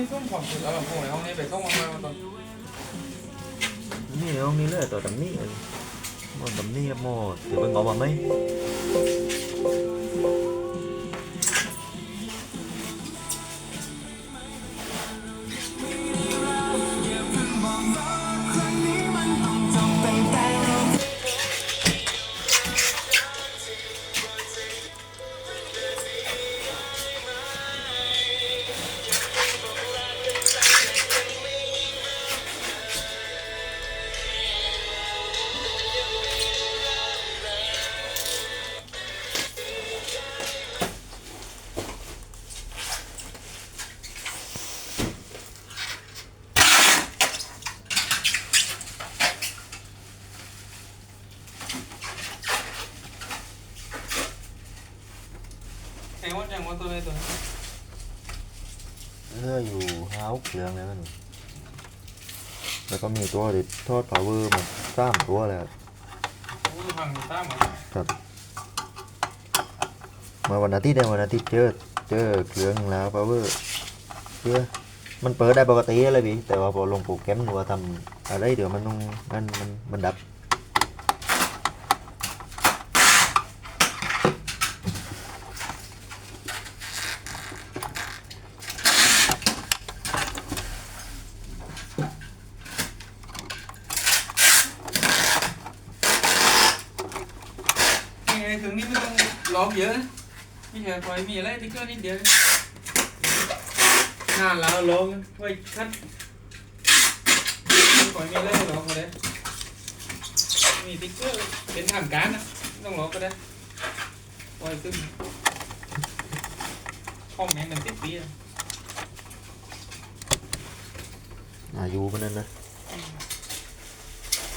แล้วแบบพวกในห้องนี้ไปต้องมาตอนนี่ห้องนี้เลยตัวดำนี่เองหมดดำนี่หมดเดี๋ยวไปงอมาไหม แข่งว่าแข่งว่าตัวไหนตัวนี้เลืออยู่ห้าหกเครื่องแล้วกันแล้วก็มีตัวดิทอดพาวเวอร์มาสามตัวแล้วโอ้ยพังตามเหมือนครับมาวันอาทิตย์เนี่ยวันอาทิตย์เจอเจอเครื่องแล้วพาวเวอร์เชื่อมันเปิดได้ปกติเลยพี่แต่ว่าพอลงโปรแกรมหรือว่าทำอะไรเดี๋ยวมันต้องมันมันมันดับ ยังไงถึงนี่ไม่ต้องร้องเยอะมีแค่คอยมีอะไรติ๊กเกอร์นิดเดียวงานแล้วร้องไว้คัดคอยมีอะไรร้อก็ได้มีติ๊กเกอร์เป็นทางการนะต้องร้องก็ได้ไว้ขึ้นห้องแม่งมันติดปีอะอายุมันนั่นนะ